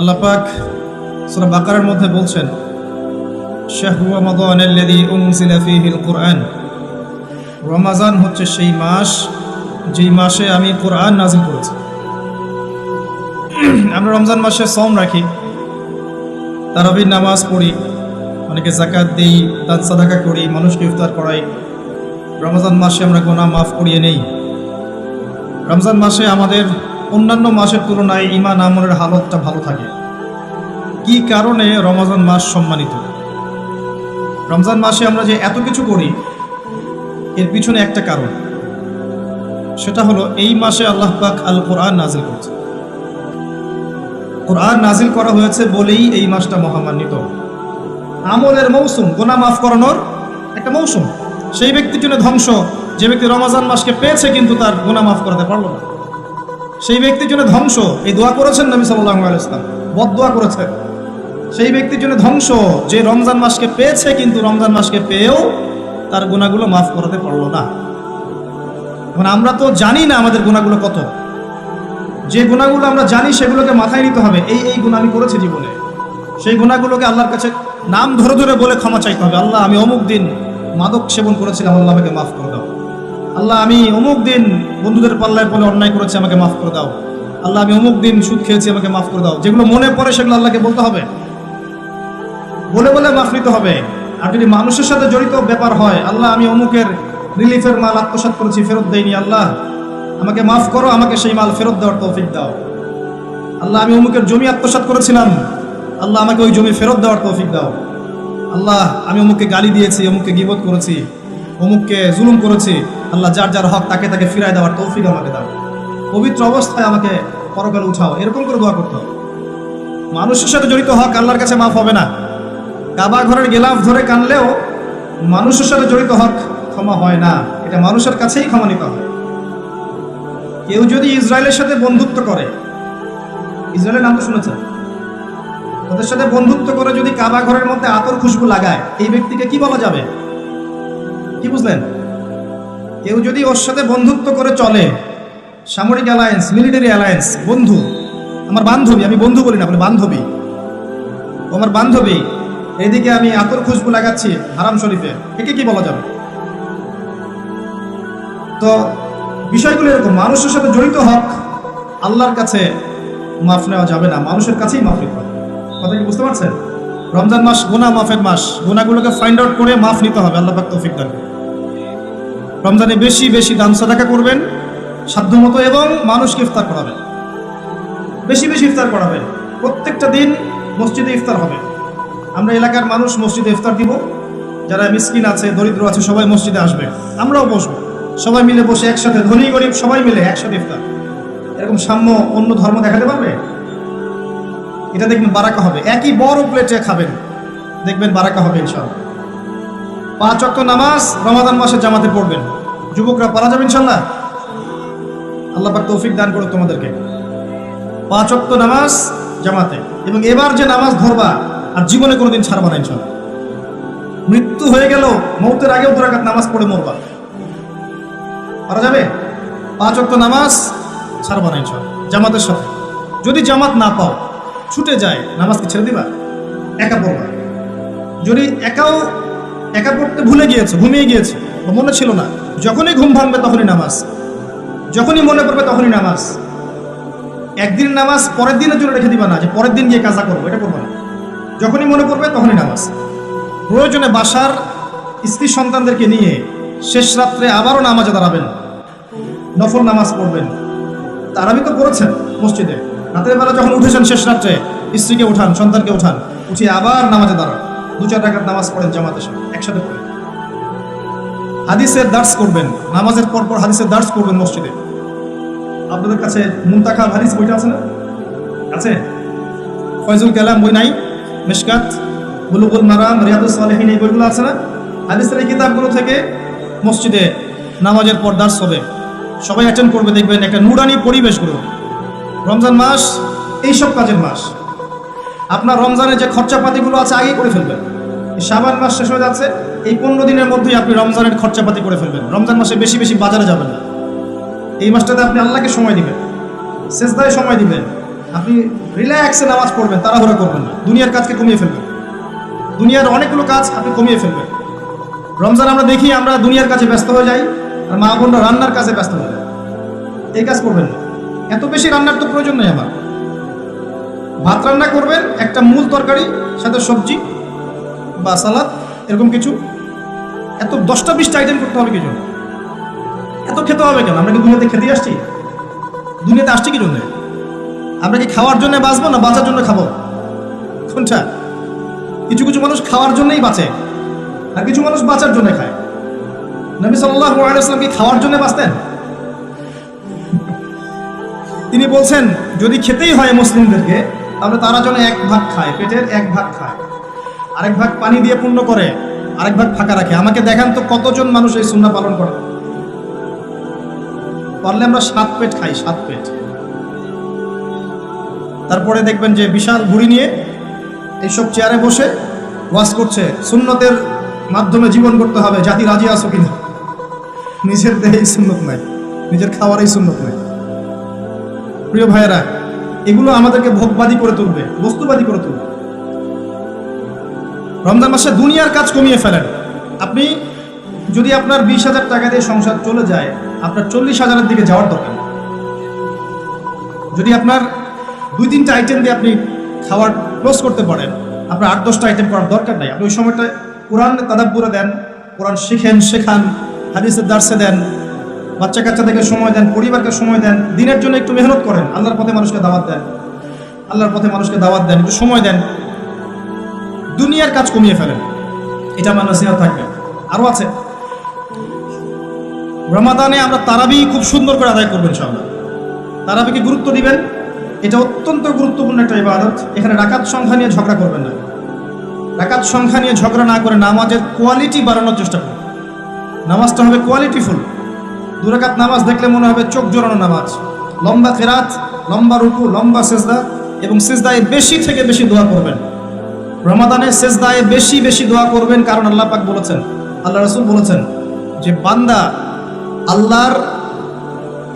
আল্লাহ পাক সূরা বাকারার মধ্যে বলছেন শাহরু রমাদান আল্লাযী উনজিলা ফীহিল কুরআন। রমাজান হচ্ছে সেই মাস, যেই মাসে আমি কোরআন নাজিল করেছি। আমরা রমজান মাসে সম রাখি তারাবির নামাজ পড়ি, অনেকে জাকাত দিই, দান সাদাকা করি, মানুষকে ইফতার করাই। রমজান মাসে আমরা গোনা মাফ করিয়ে নেই। রমজান মাসে আমাদের অন্যান্য মাসের তুলনায় ইমান আমলের হালতটা ভালো থাকে। কি কারণে রমজান মাস সম্মানিত? রমজান মাসে আমরা যে এত কিছু করি, এর পিছনে একটা কারণ। সেটা হলো, এই মাসে আল্লাহ পাক আল কোরআন নাজিল করছে কোরআন নাজিল করা হয়েছে বলেই এই মাসটা মহামান্বিত। আমলের মৌসুম গোনা মাফ করানোর একটা মৌসুম। সেই ব্যক্তির জন্য ধ্বংস, যে ব্যক্তি রমাজান মাসকে পেয়েছে কিন্তু তার গোনা মাফ করাতে পারল না। সেই ব্যক্তির জন্য ধ্বংস। এই দোয়া করেছেন নবী সাল্লাহ আলাইসলাম বদ দোয়া করেছেন। সেই ব্যক্তির জন্য ধ্বংস। যে রমজান মাসকে পেয়েছে কিন্তু রমজান মাসকে পেয়েও তার গুণাগুলো মাফ করাতে পারল না। এখন আমরা তো জানি না আমাদের গুণাগুলো কত। যে গুণাগুলো আমরা জানি সেগুলোকে মাথায় নিতে হবে। এই এই গুণ আমি করেছি জীবনে। সেই গুণাগুলোকে আল্লাহর কাছে নাম ধরে ধরে বলে ক্ষমা চাইতে হবে। আল্লাহ, আমি অমুক দিন মাদক সেবন করেছিলাম, আল্লাহ আমাকে মাফ করে আল্লাহ, আমি অমুক দিন বন্ধুদের পাল্লায় বলে অন্যায় করেছি, আমাকে মাফ করে দাও। আল্লাহ, আমি অমুক দিন সুদ খেয়েছি, আমাকে মাফ করে দাও। যেগুলো মনে পড়ে, সেগুলো আল্লাহকে বলতে হবে। বলে বলে মাফ নিতে হবে। আর যদি মানুষের সাথে জড়িত ব্যাপার হয়, আল্লাহ, আমি অমুকের রিলিফের মাল আত্মসাৎ করেছি, ফেরত দেয়নি আল্লাহ, আমাকে মাফ করো, আমাকে সেই মাল ফেরত দেওয়ার তৌফিক দাও। আল্লাহ, আমি অমুকের জমি আত্মসাৎ করেছিলাম। আল্লাহ, আমাকে ওই জমি ফেরত দেওয়ার তৌফিক দাও। আল্লাহ, আমি অমুককে গালি দিয়েছি, অমুককে গিবত করেছি, অমুককে জুলুম করেছি। আল্লাহ যার যার হক তাকে তাকে ফিরায় দেওয়ার তৌফিক আমাকে দাও। পবিত্র অবস্থায় আমাকে পরকালে উঠাও। এরকম করে দোয়া করতে হবে। মানুষের সাথে জড়িত হক আল্লাহর কাছে মাফ হবে না। কাবা ঘরের গেলাফ ধরে কানলেও মানুষের সাথে জড়িত হক ক্ষমা হয় না। এটা মানুষের কাছেই ক্ষমা নিতে হয় কেউ যদি ইসরায়েলের সাথে বন্ধুত্ব করে, ইসরায়েলের নাম তো শুনেছেন ওদের সাথে বন্ধুত্ব করে যদি কাবা ঘরের মধ্যে আতর খুশবু লাগায়, এই ব্যক্তিকে কি বলা যাবে? কি বুঝলেন? কেউ যদি ওর সাথে বন্ধুত্ব করে চলে, সামরিক অ্যালায়েন্স মিলিটারি অ্যালায়েন্স বন্ধু, আমার বান্ধবী, আমি বন্ধু বলি না, বলে বান্ধবী আমার বান্ধবী, এদিকে আমি আতর খুশবু লাগাচ্ছি হারাম শরীফে, একে কি বলা যাবে? তো বিষয়গুলো এরকম, মানুষের সাথে জড়িত হক আল্লাহর কাছে মাফ নেওয়া যাবে না, মানুষের কাছেই মাফ নিতে হবে। কথা কি বুঝতে পারছেন? রমজান মাস গুনা মাফের মাস গুনাগুলোকে ফাইন্ড আউট করে মাফ নিতে হবে, আল্লাহ পাক তৌফিক দান। রমজানে বেশি বেশি দান সাদাকা করবেন, সাধ্যমতো, এবং মানুষকে ইফতার করাবেন। বেশি বেশি ইফতার করাবেন। প্রত্যেকটা দিন মসজিদে ইফতার হবে। আমরা এলাকার মানুষ মসজিদে ইফতার দিব। যারা মিসকিন আছে, দরিদ্র আছে, সবাই মসজিদে আসবে। আমরাও বসবো। সবাই মিলে বসে একসাথে, ধনী, গরিব, সবাই মিলে একসাথে ইফতার। এরকম সাম্য অন্য ধর্ম দেখাতে পারবে? এটা দেখবেন বারাকা হবে। একই বড় প্লেটে খাবেন। দেখবেন বারাকা হবে ইনশাল্লাহ পাঁচ অক্ট নামাজ রমাদান মাসে জামাতে পড়বেন। যুবকরা পারা যাবে ইনশাল্লাহ আল্লাহ পাক তৌফিক দান করুক তোমাদেরকে। পাঁচ অক্ট নামাজ জামাতে। এবং এবার যে নামাজ ধরবা, আর জীবনে কোনোদিন ছাড়বা না ইনশাল্লাহ মৃত্যু হয়ে গেল মৌতের আগেও দুরাকাত নামাজ পড়ে মরবা। পারা যাবে? পাঁচ অক্ট নামাজ ছাড়বা না ইনশাল্লাহ জামাতের সাথে। যদি জামাত না পাও, ছুটে যায়, নামাজকে ছেড়ে দিবা, একা পড়বা। যদি একাও একা পড়তে ভুলে গিয়েছে, ঘুমিয়ে গিয়েছে। মনে ছিল না, যখনই ঘুম ভাঙবে তখনই নামাজ। যখনই মনে পড়বে তখনই নামাজ। একদিন নামাজ পরের দিনের জন্য রেখে দিবা না, যে পরের দিন গিয়ে কাজা করব, এটা করব না। যখনই মনে পড়বে তখনই নামাজ। প্রয়োজনে বাসার স্ত্রী সন্তানদেরকে নিয়ে শেষ রাত্রে আবারও নামাজে দাঁড়াবেন। নফল নামাজ পড়বেন। তারাবি তো পড়েছেন মসজিদে। রাতের বেলা যখন উঠেছেন শেষ রাত্রে, স্ত্রীকে উঠান, সন্তানকে উঠান, উঠিয়ে আবার নামাজে দাঁড়ান। দু চার টাকার নামাজ পড়েন জামাতের সাথে, একসাথে পড়েন। হাদিসের দার্স করবেন, নামাজের পর পর হাদিসের দার্স করবেন মসজিদে। আপনাদের কাছে মুন্তাকা হাদিস বইটা আছে না? আছে? ফয়জুল কালাম বই নাই, মেশকাত, বুলুগুল মারাম, রিয়াদুস সালেহিন, এই বইগুলো আছে না? হাদিসের এই কিতাবগুলো থেকে মসজিদে নামাজের পর দার্স হবে। সবাই অ্যাটেন্ড করবে, দেখবেন একটা নুরানি পরিবেশ করবে রমজান মাস, এইসব কাজের মাস। আপনার রমজানের যে খরচাপাতিগুলো আছে আগেই করে ফেলবেন। সাবান মাস শেষ হয়ে যাচ্ছে, এই পনেরো দিনের মধ্যেই আপনি রমজানের খরচাপাতি করে ফেলবেন। রমজান মাসে বেশি বেশি বাজারে যাবেন না। এই মাসটাতে আপনি আল্লাহকে সময় দিবেন শেষদায় সময় দিবেন। আপনি রিল্যাক্সে নামাজ পড়বেন, তাড়াহুড়া করবেন না। দুনিয়ার কাজকে কমিয়ে ফেলবেন। দুনিয়ার অনেকগুলো কাজ আপনি কমিয়ে ফেলবেন। রমজান আমরা দেখি, আমরা দুনিয়ার কাছে ব্যস্ত হয়ে যাই, আর মা বোনরা রান্নার কাজে ব্যস্ত হয়ে যায়। এই কাজ করবেন না। এত বেশি রান্নার তো প্রয়োজন নেই আমার। ভাত রান্না করবেন, একটা মূল তরকারি, সাথে সবজি বা সালাদ, এরকম কিছু। এত দশটা বিশটা আইটেম করতে হবে কি জন্য? এত খেতে হবে কেন? আমরা কি দুনিয়াতে খেতে আসছি? দুনিয়াতে আসছি কি জন্য? আমরা কি খাওয়ার জন্য বাঁচবো না বাঁচার জন্য খাব? কোনটা? কিছু কিছু মানুষ খাওয়ার জন্যই বাঁচে, আর কিছু মানুষ বাঁচার জন্য খায়। নবী আলাইসলাম কি খাওয়ার জন্য বাঁচতেন? তিনি বলছেন, যদি খেতেই হয় মুসলিমদেরকে তাহলে তারা যেন এক ভাগ খায়, পেটের এক ভাগ খায়। আরেক ভাগ পানি দিয়ে পূর্ণ করে, আরেক ভাগ ফাঁকা রাখে। আমাকে দেখান তো কতজন মানুষ এই সুন্না পালন করে। পারলে আমরা সাত পেট খাই, সাত পেট। তারপরে দেখবেন যে বিশাল ঘুড়ি নিয়ে এইসব চেয়ারে বসে ওয়াজ করছে, সুন্নতের মাধ্যমে জীবন করতে হবে, জাতি রাজি আছো কিনা? নিজের দেহেই সুন্নত নাই, নিজের খাওয়ারই সুন্নত নাই। প্রিয় ভাইয়েরা এগুলো আমাদেরকে ভোগবাদী করে তুলবে, বস্তুবাদী করে তুলবে। রমজান মাসে দুনিয়ার কাজ কমিয়ে ফেলেন। আপনি যদি আপনার বিশ হাজার টাকা দিয়ে সংসার চলে যায়, আপনার চল্লিশ হাজারের দিকে যাওয়ার দরকার যদি আপনার দুই তিনটা আইটেম দিয়ে আপনি খাওয়ার ক্লোজ করতে পারেন, আপনার আট দশটা আইটেম করার দরকার নাই। আপনি ওই সময়টা কোরআন তাদাব্বুরে দেন, কোরআন শিখেন, শেখান, হাদিসের দার্সে দেন বাচ্চা কাচ্চাদেরকে সময় দেন, পরিবারকে সময় দেন, দিনের জন্য একটু মেহনত করেন, আল্লাহর পথে মানুষকে দাওয়াত দেন। আল্লাহর পথে মানুষকে দাওয়াত দেন, একটু সময় দেন। দুনিয়ার কাজ কমিয়ে ফেলেন। এটা আমার নসিহত থাকবে। আরও আছে। রমাদানে আমরা তারাবি খুব সুন্দর করে আদায় করবেন ইনশাআল্লাহ। তারাবিকে গুরুত্ব দিবেন। এটা অত্যন্ত গুরুত্বপূর্ণ একটা ইবাদত। এখানে রাকাত সংখ্যা নিয়ে ঝগড়া করবেন না। রাকাত সংখ্যা নিয়ে ঝগড়া না করে নামাজের কোয়ালিটি বাড়ানোর চেষ্টা করুন। নামাজটা হবে কোয়ালিটিফুল দুরাকাত নামাজ দেখলে মনে হবে চোখ জোড়ানো নামাজ। লম্বা কেরাত, লম্বা রুকু, লম্বা সেজদা এবং সেজদায় বেশি থেকে বেশি দোয়া করবেন। রমাদানে সেজদায় বেশি বেশি দোয়া করবেন কারণ আল্লাহ পাক বলেছেন, আল্লাহ রসুল বলেছেন যে বান্দা আল্লাহর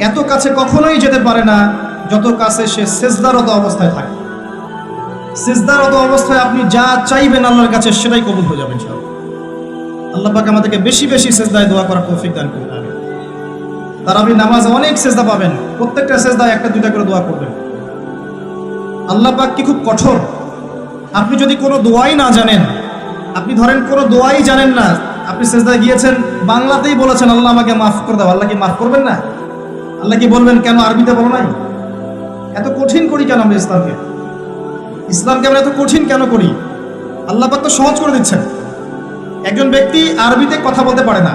এত কাছে কখনোই যেতে পারে না যত কাছে সে সেজদারত অবস্থায় থাকে। সেজদারত অবস্থায় আপনি যা চাইবেন আল্লাহর কাছে সেটাই কবুল হয়ে যাবেন সব আল্লাহ পাক আমাদেরকে বেশি বেশি সেজদায় দোয়া করার তৌফিক দান করুন আমিন। তার আপনি নামাজে অনেক সেজদা পাবেন। প্রত্যেকটা সেজদায় একটা, দুইটা করে দোয়া করবেন। আল্লাহ পাক কি খুব কঠোর। আপনি যদি কোনো দোয়াই না জানেন, আপনি ধরেন কোনো দোয়াই জানেন না, আপনি সেজদায় গিয়েছেন, বাংলাতেই বলেছেন, আল্লাহ আমাকে মাফ করে দাও। আল্লাহ কি মাফ করবেন না? আল্লাহ কি বলবেন, কেন আরবিতে বলো নাই? এত কঠিন করি কেন আমরা ইসলামকে? ইসলামকে আমরা এত কঠিন কেন করি? আল্লাহ পাক তো সহজ করে দিচ্ছেন। একজন ব্যক্তি আরবিতে কথা বলতে পারে না।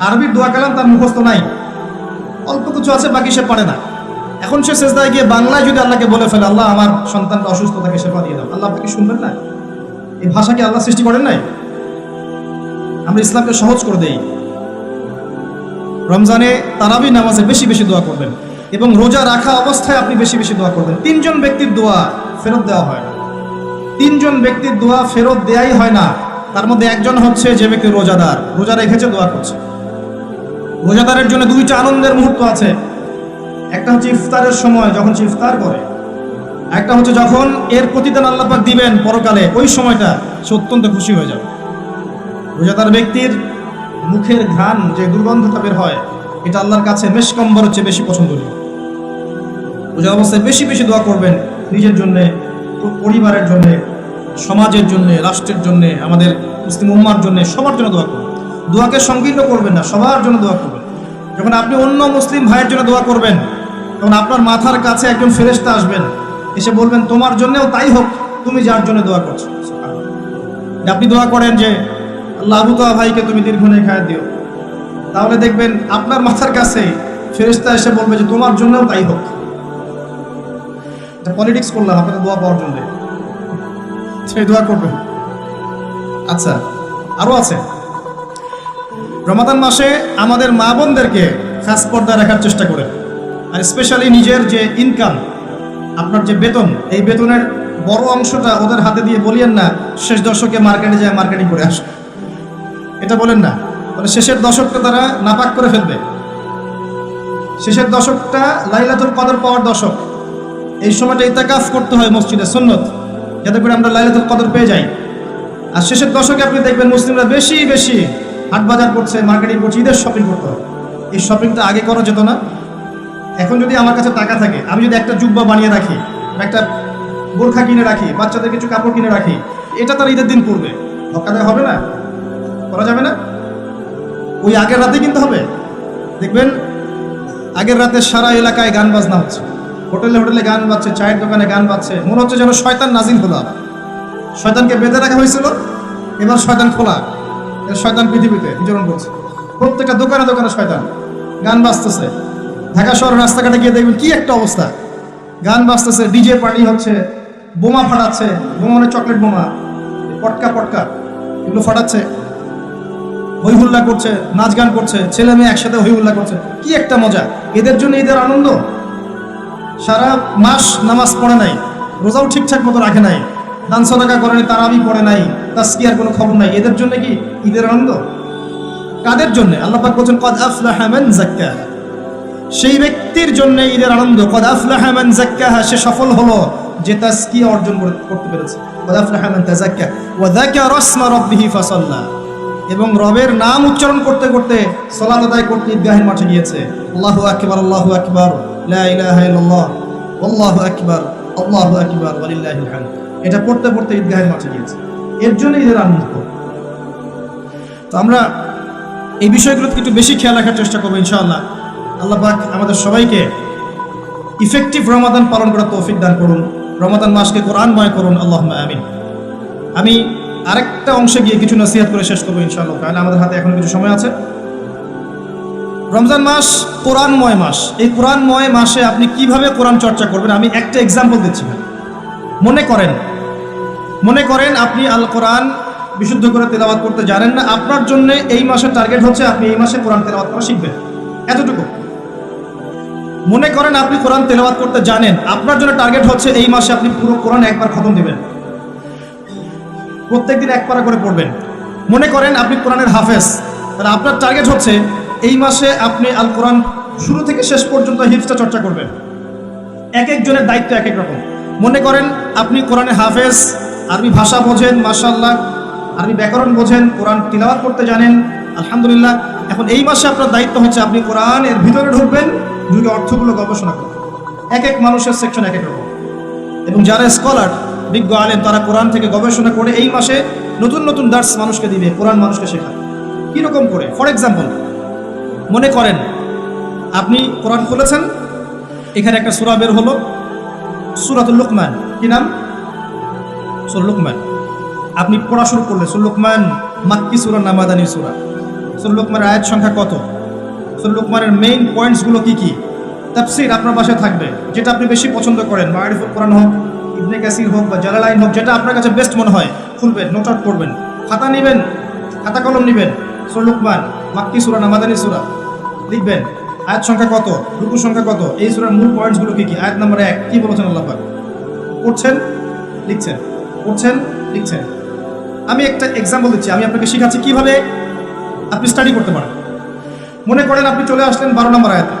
আরবির দোয়া কালাম তার মুখস্থ নাই। অল্প কিছু আছে, বাকি সে পারে না। এখন সে শেষদায় গিয়ে বাংলায় যদি আল্লাহকে বলে ফেলে, আল্লাহ, আমার সন্তানটা অসুস্থ থাকে সেবা দিয়ে দাও। আল্লাহ আপনাকে শুনবেন না? এই ভাষাকে আল্লাহ সৃষ্টি করেন নাই? আমরা ইসলামকে সহজ করে দেই। রমজানে তারাবি নামাজে বেশি বেশি দোয়া করবেন এবং রোজা রাখা অবস্থায় আপনি বেশি বেশি দোয়া করবেন। তিনজন ব্যক্তির দোয়া ফেরত দেওয়া হয় না। তিনজন ব্যক্তির দোয়া ফেরত দেয়াই হয় না। তার মধ্যে একজন হচ্ছে যে ব্যক্তি রোজাদার, রোজা রেখেছে, দোয়া করছে। রোজাদারের জন্য দুইটা আনন্দের মুহূর্ত আছে। একটা হচ্ছে ইফতারের সময়, যখন সে ইফতার করে। একটা হচ্ছে যখন এর প্রতিদান আল্লাপাক দিবেন পরকালে, ওই সময়টা সে অত্যন্ত খুশি হয়ে যাবে। রোজাদার ব্যক্তির মুখের ঘ্রাণ, যে দুর্গন্ধটা বের হয়, এটা আল্লাহর কাছে মেশকম্বর হচ্ছে বেশি পছন্দনীয়। রোজা অবস্থায় বেশি বেশি দোয়া করবেন নিজের জন্যে, পরিবারের জন্যে, সমাজের জন্যে, রাষ্ট্রের জন্যে, আমাদের মুসলিম উম্মার জন্যে, সবার জন্য দোয়া করবেন দোয়াকে সংকীর্ণ করবেন না, সবার জন্য দোয়া করবেন। যখন আপনি অন্য মুসলিম ভাইয়ের জন্য দোয়া করবেন, তখন আপনার মাথার কাছে একজন ফেরেশতা আসবেন, এসে বলবেন, তোমার জন্যও তাই হোক, তুমি যার জন্য দোয়া করছ। আপনি দোয়া করেন যে, আল্লাহ আবু ভাইকে তুমি দীর্ঘ খায় দিও। তাহলে দেখবেন, আপনার মাথার কাছে ফেরেশতা এসে বলবে যে, তোমার জন্যও তাই হোক। এটা পলিটিক্স করলাম আপনাদের দোয়া পাওয়ার জন্য। সেই দোয়া করবেন। আচ্ছা আরও আছে? রমাদান মাসে আমাদের মা বোনদেরকে খাস পর্দায় রাখার চেষ্টা করেন। আর স্পেশালি নিজের যে ইনকাম আপনার যে বেতন, এই বেতনের বড় অংশটা ওদের হাতে দিয়ে বলিয়েন না, শেষ দশকে মার্কেটে যায়, মার্কেটিং করে আসে। এটা বলেন না। তাহলে শেষের দশকটা তারা নাপাক করে ফেলবে। শেষের দশকটা লাইলাতুল কদর পাওয়ার দশক। এই সময়টা ইতাকাফ করতে হয় মসজিদে, সুন্নত। যাতে করে আমরা লাইলাতুল কদর পেয়ে যাই। আর শেষের দশকে আপনি দেখবেন মুসলিমরা বেশি বেশি হাট বাজার করছে মার্কেটিং করছে, ঈদের শপিং করতে হয় এই শপিংটা আগে করা যেত না। এখন যদি আমার কাছে টাকা থাকে, আমি যদি একটা জুব্বা বানিয়ে রাখি একটা বোরখা কিনে রাখি, বাচ্চাদের কিছু কাপড় কিনে রাখি, এটা তার ঈদের দিন পড়বে। ধক্কা দেওয়া হবে না? করা যাবে না? ওই আগের রাতে কিনতে হবে? দেখবেন, আগের রাতে সারা এলাকায় গান বাজনা হচ্ছে। হোটেলে হোটেলে গান বাজছে, চায়ের দোকানে গান বাজছে। মনে হচ্ছে যেন শয়তান নাজিল হলো শয়তানকে বেঁধে রাখা হয়েছিল, এবার শয়তান খোলা। শয়তান পৃথিবীতে বিচরণ করছে। প্রত্যেকটা দোকানে দোকানে শয়তান। গান বাজতেছে। ঢাকা শহরের রাস্তাঘাটে গিয়ে দেখবেন কি একটা অবস্থা। গান বাজতেছে, ডিজে পার্টি হচ্ছে, বোমা ফাটাচ্ছে বোমা মানে চকলেট বোমা, পটকা পটকা, এগুলো ফাটাচ্ছে। হই হুল্লা করছে, নাচ গান করছে, ছেলে মেয়ে একসাথে হই হুল্লা করছে। কি একটা মজা। এদের জন্য এদের আনন্দ। সারা মাস নামাজ পড়ে নাই। রোজাও ঠিকঠাক মতো রাখে নাই। দান সদাকা করেনি তারাবি পড়ে নাই, তাস্কিয়ার কোনো খবর নাই। এদের জন্য কি? ঈদের আনন্দ? কাদের জন্য? আল্লাহ পাক বলছেন, কদ আফলাহা মান সেই ব্যক্তির জন্য ঈদের আনন্দ। কদ আফলাহা মান সে সফল হলো যে তাস্কিয়া অর্জন করে- করতে পেরেছে। কদ আফলাহা মান তাযাক্কা ওয়া যাকারা ইসমা রাব্বিহি ফাসাল্লা। এবং রবের নাম উচ্চারণ করতে করতে সলাত আদায় করতে ঈদগাহের মাঠে গিয়েছে। আল্লাহু আকবার আল্লাহু আকবার। লা ইলাহা ইল্লাল্লাহ। আল্লাহু আকবার আল্লাহু আকবার। ওয়ালিল্লাহিল হামদ। এটা পড়তে পড়তে ঈদগাহের মাঠে গিয়েছে। এর জন্য ঈদের আনন্দ তো আমরা এই বিষয়গুলোতে একটু বেশি খেয়াল রাখার চেষ্টা করব, ইনশাআল্লাহ। আল্লাহ পাক আমাদের সবাইকে ইফেক্টিভ রমাদান পালন করার তৌফিক দান করুন। রমাদান মাসকে কোরআনময় করুন আল্লাহ আমিন। আমি আরেকটা অংশে গিয়ে কিছু নসিহাত করে শেষ করব, ইনশাআল্লাহ। তাহলে আমাদের হাতে এখন কিছু সময় আছে। রমজান মাস কোরআনময় মাস। এই কোরআনময় মাসে আপনি কীভাবে কোরআন চর্চা করবেন? আমি একটা এক্সাম্পল দিচ্ছি। মনে করেন। মনে করেন আপনি আল কোরআন বিশুদ্ধ করে তেলাওয়াত করতে জানেন না, আপনার জন্য এই মাসের টার্গেট হচ্ছে আপনি এই মাসে কোরআন তেলাওয়াত করা শিখবেন। এতটুকু। মনে করেন আপনি কোরআন তেলাওয়াত করতে জানেন, আপনার জন্য টার্গেট হচ্ছে এই মাসে আপনি পুরো কোরআন একবার খতম দেবেন। প্রত্যেকদিন এক পারা করে পড়বেন। মনে করেন আপনি কোরআনের হাফেজ, তাহলে আপনার টার্গেট হচ্ছে এই মাসে আপনি আল কোরআন শুরু থেকে শেষ পর্যন্ত হিফটা চর্চা করবেন। এক একজনের দায়িত্ব এক এক রকম। মনে করেন আপনি কোরআনে হাফেজ, আরবি ভাষা বোঝেন মাশাল্লাহ আরবি ব্যাকরণ বোঝেন, কোরআন তিলাওয়াত করতে জানেন, আলহামদুলিল্লাহ। এখন এই মাসে আপনার দায়িত্ব হচ্ছে আপনি কোরআন এর ভিতরে ঢুকবেন ঢুকে অর্থগুলো গবেষণা করবেন। এক এক মানুষের সেকশন এক এক রকম। এবং যারা স্কলার বিজ্ঞ আলেন তারা কোরআন থেকে গবেষণা করে এই মাসে নতুন নতুন দার্স মানুষকে দিবে, কোরআন মানুষকে শেখায় কীরকম করে? ফর এক্সাম্পল মনে করেন, আপনি কোরআন খুলেছেন, এখানে একটা সুরা বের হলো সুরাতুল লুকমান। কি নাম? সুর লুকমান। আপনি পড়া শুরু করলে সুর লুকমান, মাক্কি সুরা নামাদানি সুরা? সুর লুকমানের আয়াত সংখ্যা কত? সুর লুকমানের মেইন পয়েন্টসগুলো কি কি? তাফসির আপনার বাসায় থাকবে। যেটা আপনি বেশি পছন্দ করেন, মারিফুল কোরআন হোক, ইবনে কাসির হোক বা জালালাইন হোক, যেটা আপনার কাছে বেস্ট মনে হয়, খুলবেন নোট আউট করবেন। খাতা নেবেন, খাতা কলম নেবেন। সুর লুকমান, মাক্কি সুরা নামাদানি সুরা? লিখবেন। আয়াত সংখ্যা কত রুকু সংখ্যা কত এই সুরার মূল পয়েন্টসগুলো কি কি আয়াত নাম্বার এক কি বলেছেন আল্লাহ পাক পড়ছেন লিখছেন পড়ছেন লিখছেন আমি একটা এক্সাম্পল দিচ্ছি আমি আপনাকে শেখাচ্ছি কিভাবে আপনি স্টাডি করতে পারেন মনে করেন আপনি চলে আসলেন বারো নম্বর আয়াতে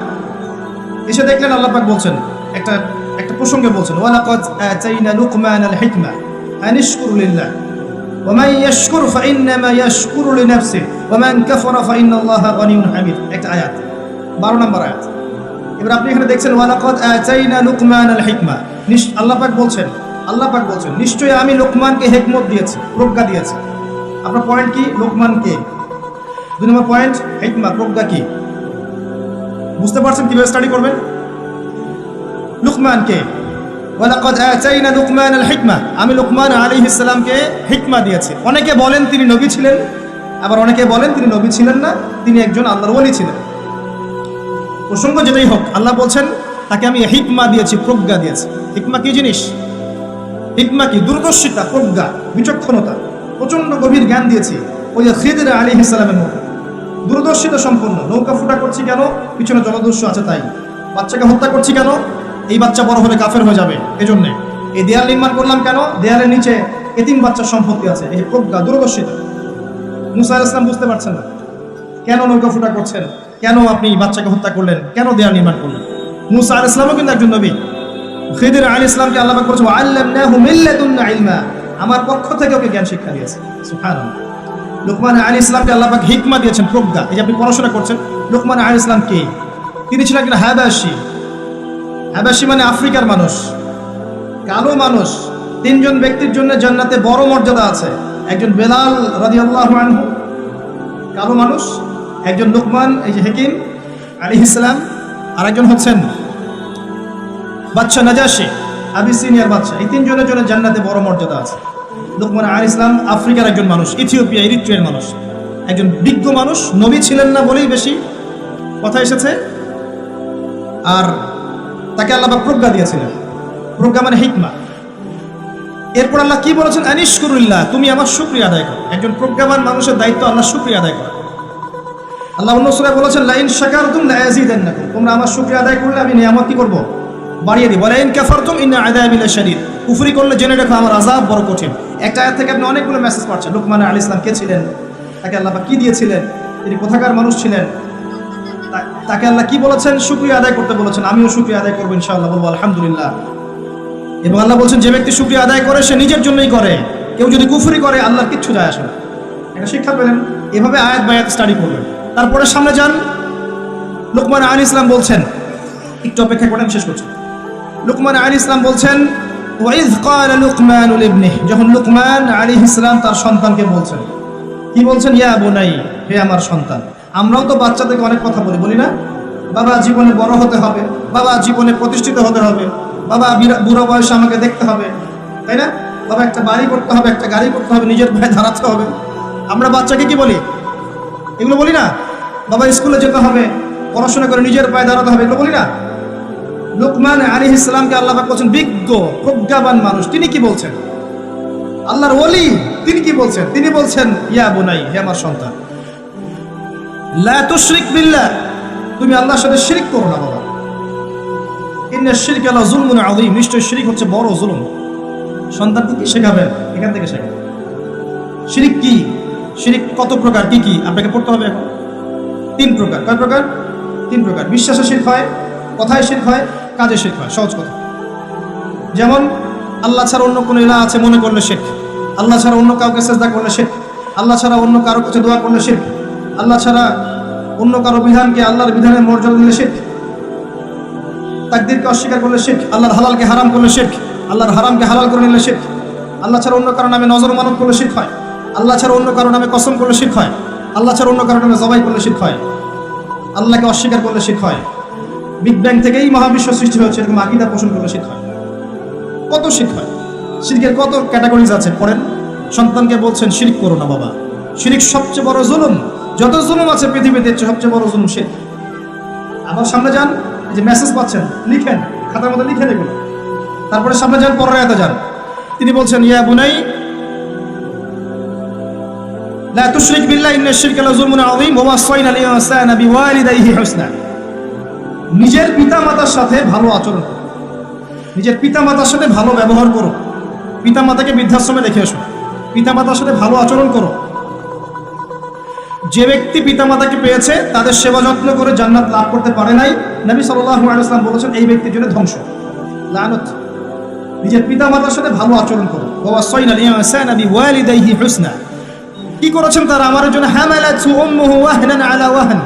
এসে দেখলেন আল্লাহ পাক বলছেন একটা একটা প্রসঙ্গে বলছেন ওয়ালাকাদ আতাইনা লুকমান আল হিকমা আন ইশকুর লিল্লাহ ومن يشكر فإنما يشكر لنفسه ومن كفر فإن الله غني حميد একটা আয়াত 12 নম্বর আয়াত। এবার আপনি এখানে দেখছেন, ওয়ালাকাদ আতাইনা লুকমান আল হিকমা আল্লাহ বলছেন, আল্লাহ পাক বলছেন, নিশ্চয়ই আমি লোকমানকে হেকমত দিয়েছি, প্রজ্ঞা দিয়েছি। আপনার পয়েন্ট কি? লোকমান কে? দুই নম্বর পয়েন্ট হিকমা, প্রজ্ঞা কি? বুঝতে পারছেন কীভাবে স্টাডি করবেন? লুকমানকে ওয়ালাকাদ আতাইনা লুকমান আল হিকমা। আমি লুকমান আলাইহিস সালামকে হিকমা দিয়েছি। অনেকে বলেন তিনি নবী ছিলেন, আবার অনেকে বলেন তিনি নবী ছিলেন না, তিনি একজন আল্লাহর ওলি ছিলেন। প্রসঙ্গ যেটাই হোক, আল্লাহ বলছেন, তাকে আমি হিকমা দিয়েছি, প্রজ্ঞা দিয়েছি। হিকমা কি জিনিস? হিকমা কি? দূরদর্শিতা প্রজ্ঞা, বিচক্ষণতা। প্রচণ্ড গভীর জ্ঞান দিয়েছি। ওই যে খিদির আলী ইসলামের মতো। দূরদর্শিতা সম্পন্ন। নৌকা ফুটা করছি কেন? পিছনে জলদস্যু আছে তাই। বাচ্চাকে হত্যা করছি কেন? এই বাচ্চা বড় হলে কাফের হয়ে যাবে। এজন্য এই দেয়াল নির্মাণ করলাম কেন? দেয়ালের নিচে এতিম বাচ্চার সম্পত্তি আছে। এই প্রজ্ঞা দূরদর্শিতা মুসা ইসলাম বুঝতে পারছেন না। কেন নৌকা ফুটা করছেন? কেন আপনি বাচ্চাকে হত্যা করলেন? কেন দেয়াল নির্মাণ করলেন? মুসা আল ইসলামও কিন্তু একজন নবী। খিদির আলী ইসলামকে আল্লাহ আল্লামনাহু মিল্লাতুন্না ইলমা। আমার পক্ষ থেকে ওকে জ্ঞান শিক্ষা দিয়েছে। লোকমান আলী ইসলামকে আল্লাহ হিকমা দিয়েছেন, প্রজ্ঞা। এই যে আপনি পড়াশোনা করছেন, লোকমান আলী ইসলাম কে? তিনি ছিলেন একজন হাবাসী হাবাসী মানে আফ্রিকার মানুষ। কালো মানুষ। তিনজন ব্যক্তির জন্য জান্নাতে বড় মর্যাদা আছে। একজন বেলাল রাদিয়াল্লাহু আনহু। কালো মানুষ। একজন লোকমান, এই যে হেকিম আলী ইসলাম আর একজন হচ্ছেন বাচ্চা নাজাসি আবিসিনিয়ার বাচ্চা এই তিনজনের জন্য জান্নাতে বড় মর্যাদা আছে। লোকমান আর ইসলাম আফ্রিকার একজন মানুষ, ইথিওপিয়া ইরিট্রিয়ার মানুষ। একজন বিজ্ঞ মানুষ, নবী ছিলেন না বলেই বেশি কথা এসেছে। আর তাকে আল্লাহ প্রজ্ঞা দিয়েছিলেন। প্রজ্ঞা মানে হিকমা। এরপর আল্লাহ কি বলেছেন? আনিস করুল্লাহ তুমি আমার শুক্রিয়া আদায় করো। একজন প্রজ্ঞাবান মানুষের দায়িত্ব আল্লাহ শুক্রিয়া আদায় করা আল্লাহ অন্য সূরায় বলেছেন, লাইন শেখার তুম লায়াজি দেন লায়াজিদান্নাকুম। তোমরা আমার শুকরিয়া আদায় করলে, আমি নিয়ামত কি করব? বাড়িয়ে দিব। লাইন কাফারতুম ইন্না মিলে লাশাদীদ কুফরি করলে জেনে রাখো, আমার আযাব বড় কঠিন। একটা আয়াত থেকে আপনি অনেকগুলো মেসেজ পাচ্ছেন। লুকমান আলাইহিস সালাম কে ছিলেন? তাকে আল্লাহ কি দিয়েছিলেন? তিনি কোথাকার মানুষ ছিলেন? তাকে আল্লাহ কি বলেছেন? শুকরিয়া আদায় করতে বলেছেন। আমিও শুকরিয়া আদায় করব, ইনশাআল্লাহ বলব, আলহামদুলিল্লাহ। এবং আল্লাহ বলছেন, যে ব্যক্তি শুকরিয়া আদায় করে, সে নিজের জন্যই করে। কেউ যদি কুফরি করে আল্লাহ কিচ্ছু যায় আসে না। একটা শিক্ষা পেলেন। এভাবে আয়াত বায়াত স্টাডি করবেন তারপরে সামনে যান। লুকমান আলী ইসলাম বলছেন, একটু অপেক্ষা করেন শেষ করছি। লুকমান আলী ইসলাম বলছেন যখন লুকমান আলী ইসলাম তার সন্তানকে বলছেন। কি বলছেন? ইয়া বুনাই, হে আমার সন্তান, আমরাও তো বাচ্চাদেরকে অনেক কথা বলি বলি না? বাবা জীবনে বড় হতে হবে, বাবা জীবনে প্রতিষ্ঠিত হতে হবে, বাবা বুড়ো বয়সে আমাকে দেখতে হবে, তাই না? বাবা একটা বাড়ি করতে হবে, একটা গাড়ি করতে হবে, নিজের পায়ে দাঁড়াতে হবে। আমরা বাচ্চাকে কি বলি? এগুলো বলি না? বাবা স্কুলে যেতে হবে, পড়াশোনা করে নিজের পায়ে দাঁড়াতে হবে। এগুলো বলি না। লুকমান আলী ইসলামকে আল্লাহ বলছেন, বিজ্ঞ, প্রজ্ঞাবান মানুষ। তিনি কি বলছেন? আল্লাহর ওলি, তিনি কি বলছেন? তিনি বলছেন, ইয়া বুনাই, হে আমার সন্তান। লা তুশরিক বিল্লাহ, তুমি আল্লাহর সাথে শিরিক করো না বাবা। ইন্না শিরক আলা যুলমুন আযীম নিশ্চয় শিরিক হচ্ছে বড় জুলুম। সন্তানকে কি শেখাবেন? এখান থেকে শেখাবেন শিরিক কি? শিরিক কত প্রকার? কি কি? আপনাকে পড়তে হবে এখন। তিন প্রকার। কয় প্রকার? তিন প্রকার। বিশ্বাসে শিরক হয় কথায় শিরক হয় কাজে শিরক হয়। সহজ কথা। যেমন, আল্লাহ ছাড়া অন্য কোনো ইলা আছে, মনে করলে শেখ আল্লাহ ছাড়া অন্য কাউকে চেষ্টা করলে শেখ আল্লাহ ছাড়া অন্য কারও কাছে দোয়া করলে শেখ আল্লাহ ছাড়া অন্য কারও বিধানকে আল্লাহর বিধানের মর্যাদা দিলে শেখ তাকদিরকে অস্বীকার করলে শেখ আল্লাহর হালালকে হারাম করলে শেখ আল্লাহর হারামকে হালাল করে নিলে শেখ আল্লাহ ছাড়া অন্য কারও নামে নজর মানত করলে শিখ হয়। আল্লাহ ছাড়া অন্য কারও নামে কসম করলে শিখ হয়। আল্লাহ ছাড়া অন্য কারণে জবাই করলে শিখ হয়। আল্লাহকে অস্বীকার করলে শিখ হয়। বিগ ব্যাং থেকেই মহাবিশ্ব সৃষ্টি হয়েছে, এরকম আকিদা পোষণ করলে শিখ হয়। কত শিখ হয়? শিরকের কত ক্যাটাগরিজ আছে? পড়েন। সন্তানকে বলছেন, শিরিক করো না বাবা। শিরিক সবচেয়ে বড় জুলুম। যত জুলুম আছে পৃথিবীতে চেয়ে সবচেয়ে বড় জুলুম শিরিক। আবার সামনে যান, এই যে মেসেজ পাচ্ছেন, লিখেন, খাতার মধ্যে লিখে এগুলো তারপরে সামনে যান, পরের আয়াতে যান। তিনি বলছেন, ইয়া বুনাই لا تشرك بالله ان الشرك لظلم عظيم ووصينا الانسان بوالديه حسنا নিজের পিতামাতার সাথে ভালো আচরণ করো নিজের পিতামাতার সাথে ভালো ব্যবহার করো পিতামাতাকে বৃদ্ধাশ্রমে রেখে এসো পিতামাতার সাথে ভালো আচরণ করো যে ব্যক্তি পিতামাতাকে পেয়েছে তাদের সেবা যত্ন করে জান্নাত লাভ করতে পারে নাই নবী সাল্লাল্লাহু আলাইহি ওয়াসাল্লাম বলেছেন এই ব্যক্তির জন্য ধ্বংস লানত নিজের পিতামাতার সাথে ভালো আচরণ করো ওয়াসাইনা লিয়াসানা বিওয়ালিদাইহি হুসনা কি করেছেন তারা? আমার জন্য ওয়াহন।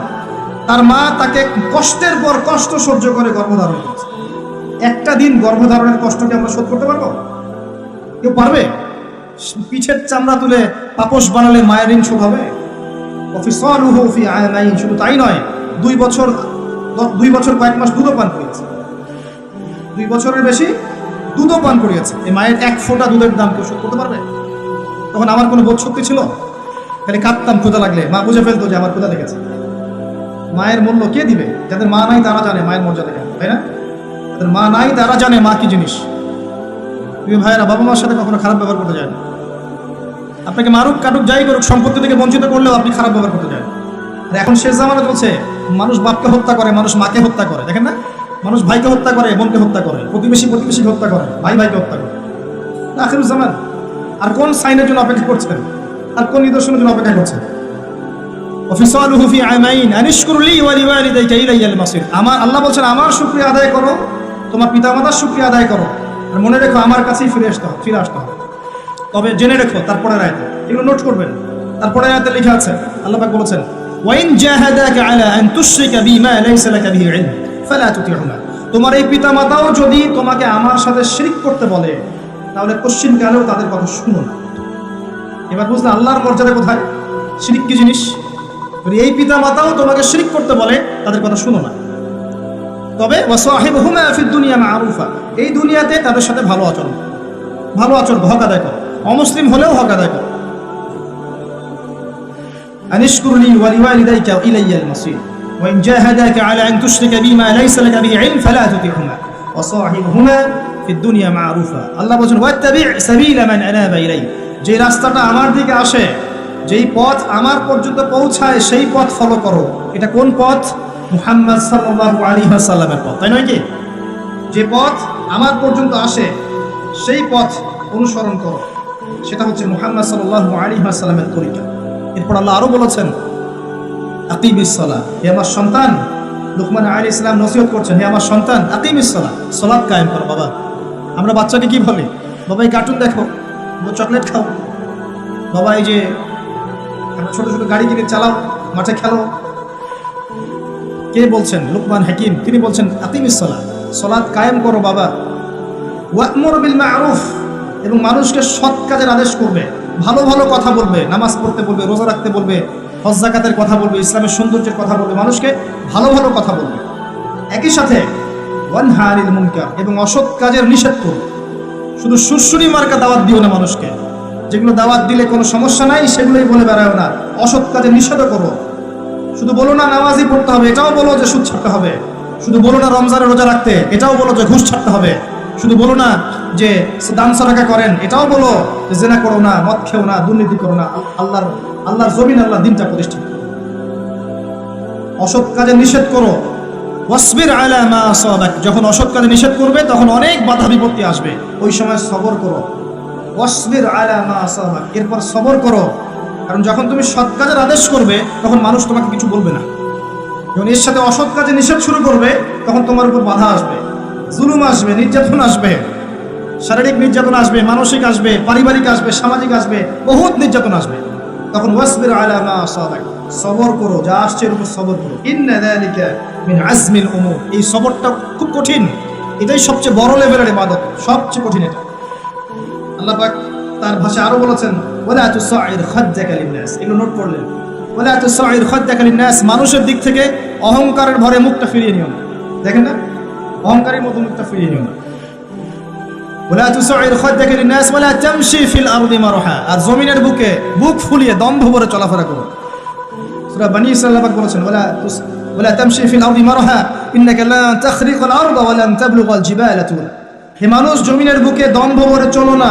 তার মা তাকে কষ্টের পর কষ্ট সহ্য করে গর্ভধারণ করেছে। একটা দিন গর্ভধারণের কষ্টকে আমরা শোধ করতে পারব? কেউ পারবে? পিঠের চামড়া তুলে পাপস বানালে মায়ের ঋণ শোধ হবে? শুধু তাই নয়, দুই বছর দুই বছর কয়েক মাস দুধও পান করিয়েছে। দুই বছরের বেশি দুধও পান করিয়েছে। এই মায়ের এক ফোঁটা দুধের দাম কেউ শোধ করতে পারবে? তখন আমার কোনো বোধ শক্তি ছিল? খালি কাঁদতাম ক্ষুদা লাগলে। মা বুঝে ফেলতো যে আমার ক্ষুদা লেগেছে। মায়ের মূল্য কে দিবে? যাদের মা নাই, তারা জানে মায়ের মর্যাদা কেন তাই না? যাদের মা নাই, তারা জানে মা কি জিনিস। তুমি ভাইয়েরা, বাবা মার সাথে কখনো খারাপ ব্যবহার করতে যায় না। আপনাকে মারুক, কাটুক, যাই করুক, সম্পত্তি থেকে বঞ্চিত করলেও আপনি খারাপ ব্যবহার করতে যায় আর এখন শেষ জামানা চলছে মানুষ বাপকে হত্যা করে, মানুষ মাকে হত্যা করে। দেখেন না? মানুষ ভাইকে হত্যা করে, বোনকে হত্যা করে। প্রতিবেশী প্রতিবেশীকে হত্যা করে, ভাই ভাইকে হত্যা করে। আখিরুজ্জামান আর কোন সাইনের জন্য অপেক্ষা করছেন? আর কোন নিদর্শনের জন্য অপেক্ষা মাসির। আমার, আল্লাহ বলছেন, আমার শুকরিয়া আদায় করো, তোমার পিতামাতার শুক্রিয়া আদায় করো। আর মনে রেখো, আমার কাছেই ফিরে আসতে হবে, ফিরে আসতে হবে। তবে জেনে রেখো তারপরে রায়তে এগুলো নোট করবেন। তারপরে রায়তে লেখা আছে, আল্লাহ বলেছেন, ওয়াইন জাহাদাকা আলা আন তুশরিকা বিমা লাইসা লাকা বিহি ইলম, ফালা তুতিহুমা। তোমার এই পিতামাতাও যদি তোমাকে আমার সাথে শিরক করতে বলে, তাহলে কোশ্চিন কালেও তাদের কথা শুনো না এবার বুঝলে আল্লাহর মর্যাদা কোথায় শিরিক কি জিনিস যদি এই পিতা মাতাও তোমাকে শিরিক করতে বলে তাদের কথা শুনো না তবে ওয়াসাহিবহুমা ফিদ দুনিয়া মারুফা এই দুনিয়াতে তাদের সাথে ভালো আচরণ করো। ভালো আচরণ হক আদায় করো অমুসলিম হলেও হক আদায় করো أنشكر لي ولوالديك إلي المصير وإن جاهداك على أن تشرك بما ليس لك به علم فلا تطيعهما وصاحبهما في الدنيا معروفا الله বলেন واتبع سبيل من أناب إلي যে রাস্তাটা আমার দিকে আসে, যেই পথ আমার পর্যন্ত পৌঁছায়, সেই পথ ফলো করো। এটা কোন পথ? মুহাম্মদ সাল্লাল্লাহু আলাইহি ওয়াসাল্লামের পথ, তাই নয় কি? যে পথ আমার পর্যন্ত আসে, সেই পথ অনুসরণ করো। সেটা হচ্ছে মুহাম্মদ সাল্লাল্লাহু আলাইহি ওয়াসাল্লামের তরিকা। এরপর আল্লাহ আরও বলেছেন আকিমিসসালা হে আমার সন্তান। লুকমান আলী ইসলাম নসিহত করছেন, হে আমার সন্তান আকিমিসসালা সলাৎ কায়েম করো বাবা। আমরা বাচ্চাকে কি বলি বাবা, এই কার্টুন দেখো। চকলেট খাও। বাবা, এই যে ছোট ছোট গাড়ি কিনে চালাও, মাঠে খেলো। কে বলছেন? লুকমান হাকিম। তিনি বলছেন আকিমিসসালা সলাৎ কায়েম করো বাবা। ওয়াকমর বিল মারুফ এবং মানুষকে সৎ কাজের আদেশ করবে। ভালো ভালো কথা বলবে। নামাজ পড়তে বলবে, রোজা রাখতে বলবে, হজ কথা বলবে, ইসলামের সৌন্দর্যের কথা বলবে, মানুষকে ভালো ভালো কথা বলবে। একই সাথে ওয়ানহারিল মুনকার। এবং অসৎ কাজের নিষেধ করবে। শুধু সুরসুরি মার্কা দাওয়াত দিও না মানুষকে। যেগুলো দাওয়াত দিলে কোনো সমস্যা নাই, সেগুলোই বলে বেড়াও না। অসৎ কাজে নিষেধও করো। শুধু বলো না নামাজই পড়তে হবে, এটাও বলো যে সুদ ছাড়তে হবে। শুধু বলো না রমজানের রোজা রাখতে, এটাও বলো যে ঘুষ ছাড়তে হবে। শুধু বলো না যে দান সাদাকা করেন, এটাও বলো যে জেনা করো না, মদ খেও না, দুর্নীতি করো না। আল্লাহর আল্লাহর জমিন আল্লাহ দিনটা প্রতিষ্ঠা অসৎ কাজে নিষেধ করো ওয়াসবির আলা মা আসাবাক। যখন অসৎ কাজে নিষেধ করবে, তখন অনেক বাধা বিপত্তি আসবে। ওই সময় সবর করো। ওয়াসবির আলা মা আসাবাক। এরপর সবর করো। কারণ যখন তুমি সৎ কাজের আদেশ করবে, তখন মানুষ তোমাকে কিছু বলবে না। যখন এর সাথে অসৎ কাজে নিষেধ শুরু করবে, তখন তোমার উপর বাধা আসবে। জুলুম আসবে, নির্যাতন আসবে। শারীরিক নির্যাতন আসবে, মানসিক আসবে, পারিবারিক আসবে, সামাজিক আসবে, বহুত নির্যাতন আসবে। তখন ওয়াসবির আলা মা আসাবাক সবর করো, যা আসছে এর উপর সবর করো। ইন্না যালিকা মিন আজমিল উমুর। এই সবরটা খুব কঠিন। এটাই সবচেয়ে বড় লেভেলের ইবাদত, সবচেয়ে কঠিন এটা। আল্লাহ পাক তার ভাষায় আরও বলেছেন, ওয়ালা তুসাইর খাদ্দাকা লিন্নাস। এগুলো নোট করলেন। ওয়ালা তুসাইর খাদ্দাকা লিন্নাস। মানুষের দিক থেকে অহংকারের ভরে মুখটা ফিরিয়ে নিও দেখেন না? অহংকারের মতো মুখটা ফিরিয়ে নিও না। ওয়ালা তুসাইর খাদ্দাকা লিন্নাস ওয়ালা তামশি ফিল আরদি মারহা। আর জমিনের বুকে বুক ফুলিয়ে দম্ভ ভরে চলাফেরা করো। সূরা বানি ইসরাঈল পাক বলেছেন ওয়ালা তুস ওয়ালা তামশি ফিল আরদি মারহা, ইন্নাকা লা তাখরিকাল আরদা ওয়া লান তাবলুগাল জিবালা হে মানুষ, জমিনের বুকে দম্ভ ভরে চলো না,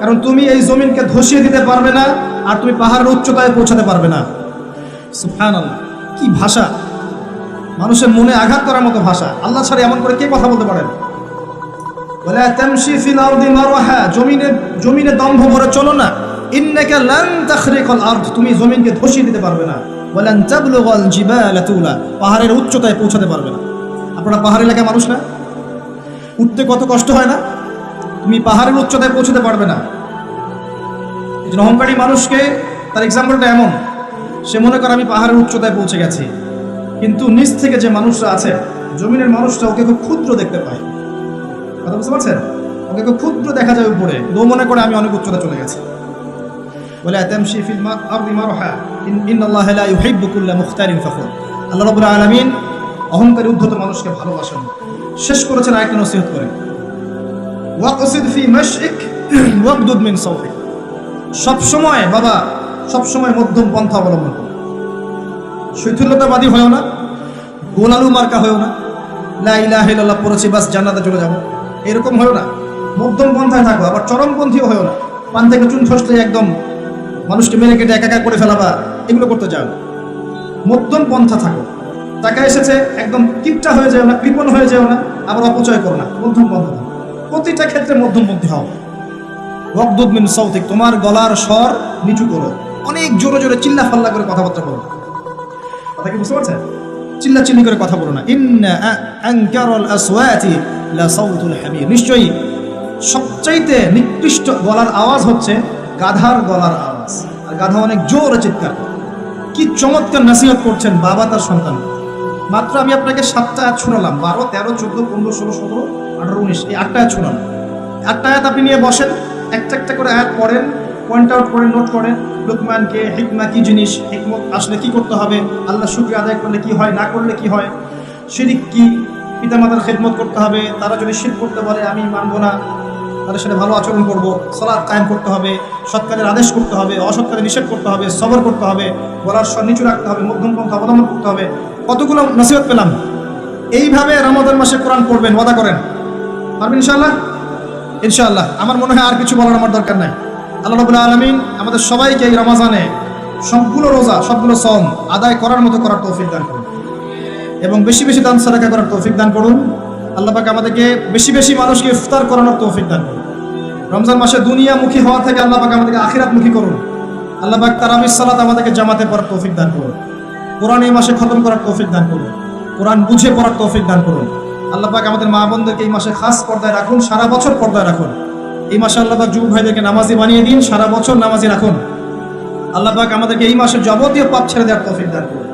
কারণ তুমি এই জমিনকে ধসিয়ে দিতে পারবে না, আর তুমি পাহাড়ের উচ্চতায় পৌঁছাতে পারবে না। সুবহানাল্লাহ। কি ভাষা? মানুষের মনে আঘাত করার মতো ভাষা। আল্লাহ ছাড়া এমন করে কে কথা বলতে পারেন জমিনে জমিনে চলো না। তুমি জমিনকে ধসিয়ে দিতে পারবে না। তুলা পাহাড়ের উচ্চতায় পৌঁছাতে পারবে না। আপনারা পাহাড় এলাকার মানুষ না? উঠতে কত কষ্ট হয় না? তুমি পাহাড়ের উচ্চতায় পৌঁছতে পারবে না। অহংকারী মানুষকে, তার এক্সাম্পলটা এমন। সে মনে করে, আমি পাহাড়ের উচ্চতায় পৌঁছে গেছি। কিন্তু নিচ থেকে যে মানুষরা আছে, জমিনের মানুষটা ওকে খুব ক্ষুদ্র দেখতে পায়। কথা বুঝতে পারছেন? ওকে ক্ষুদ্র দেখা যায় উপরে। ও মনে করে আমি অনেক উচ্চতা চলে গেছি। বলে তামশি ফিল আরদি মারহা ইন্নাল্লাহ লা ইউহিব্বু কুল্লা মুখতারিন ফখর। আল্লাহ রাব্বুল আলামিন অহংকারী উদ্ধত মানুষকে ভালোবাসেন। শেষ করেছেন আরেকটা নসিহত করে। ওয়াকসিদ ফি মাশইক ওয়াকদুদ মিন সাওতিক সব সময় বাবা সব সময় মধ্যম পন্থা অবলম্বন করো। শৈথুল্যতাবাদী হয়েও না, গোলালু মার্কা হয়েও না। লা ইলাহা ইল্লাল্লাহ পড়েছি, বাস জান্নাতে চলে যাব। এরকম হয়েও না। মধ্যম পন্থায় থাকো, আবার চরমপন্থীও হয়েও না। পান থেকে চুন খসলে একদম মানুষকে মেরে কেটে একাকার করে ফেলাবা, এগুলো করতে যাও। না মধ্যম পন্থা থাকো। টাকা এসেছে, একদম কিপটা হয়ে যাও না, কৃপণ হয়ে যাও না, আবার অপচয় করো না। মধ্যম পন্থা থাকো। প্রতিটা ক্ষেত্রে মধ্যমপন্থী হও। ওয়াকদুদ মিন সাউতিক তোমার গলার স্বর নিচু করো। অনেক জোরে জোরে চিল্লা ফাল্লা করে কথাবার্তা বলো। কথা কি বুঝতে পারছেন? চিল্লা চিল্লি করে কথা বলো না। ইন্না লাসাউতুল হামির নিশ্চয়ই সবচাইতে নিকৃষ্ট গলার আওয়াজ হচ্ছে গাধার গলার আওয়াজ। আর গাধা অনেক জোরে চিৎকার কি চমৎকার নাসিহত করছেন বাবা তার সন্তান। মাত্র আমি আপনাকে সাতটা আয়াত শোনালাম, বারো, তেরো, চোদ্দ, পনেরো, ষোলো, সতেরো, আঠারো, উনিশ, এই আটটা আয়াত শোনালাম। আটটা আয়াত আপনি নিয়ে বসেন, একটা একটা করে আয়াত পড়েন পয়েন্ট আউট করেন নোট করেন, লোকমানকে হিকমা কি জিনিস, হিকমত আসলে কি করতে হবে, আল্লাহ শুক্রিয়া আদায় করলে কি হয়, না করলে কি হয়, সেদিক কি পিতামাতার খেদমত করতে হবে, তারা যদি শির করতে পারে, আমি মানব না। তাদের সাথে ভালো আচরণ করব সলাদ কায়েম করতে হবে, সৎকারের আদেশ করতে হবে অসৎ কাজে নিষেধ করতে হবে, সবর করতে হবে, গলার স্বর নিচু রাখতে হবে, মধ্যম পন্থা অবলম্বন করতে হবে। কতগুলো নসিহত পেলাম। এইভাবে রমাদান মাসে কোরআন পড়বেন, ওয়াদা করেন। পারবেন ইনশাআল্লাহ? ইনশাআল্লাহ। আমার মনে হয় আর কিছু বলার আমার দরকার নাই। আল্লাহ রবুল্লাহ আলমিন আমাদের সবাইকে এই রমাজানে সবগুলো রোজা, সবগুলো সম আদায় করার মতো করার তৌফিক দান করুন। এবং বেশি বেশি দান সাদাকা করার তৌফিক দান করুন। আল্লাহ পাক আমাদেরকে বেশি বেশি মানুষকে ইফতার করানোর তৌফিক দান করুন। রমজান মাসে দুনিয়ামুখী হওয়া থেকে আল্লাহ পাক আমাদেরকে আখিরাতমুখী করুন। আল্লাহ পাক তারাবিস সালাত আমাদেরকে জামাতে পড়ার তৌফিক দান করুন। কোরআন এই মাসে খতম করার তৌফিক দান করুন। কোরআন বুঝে পড়ার তৌফিক দান করুন। আল্লাহ পাক আমাদের মা বোনদেরকে এই মাসে খাস পর্দায় রাখুন, সারা বছর পর্দায় রাখুন। এই মাসে আল্লাহ পাক যুবক ভাইদেরকে নামাজি বানিয়ে দিন, সারা বছর নামাজি রাখুন। আল্লাহ পাক আমাদেরকে এই মাসে যাবতীয় পাপ ছেড়ে দেওয়ার তৌফিক দান করুন।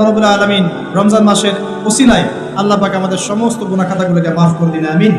আল্লাহ আলমিন রমজান মাসের ওসিলায় আল্লাহ পাক আমাদের সমস্ত গুণাখাতাগুলোকে মাফ করে দিন আমিন।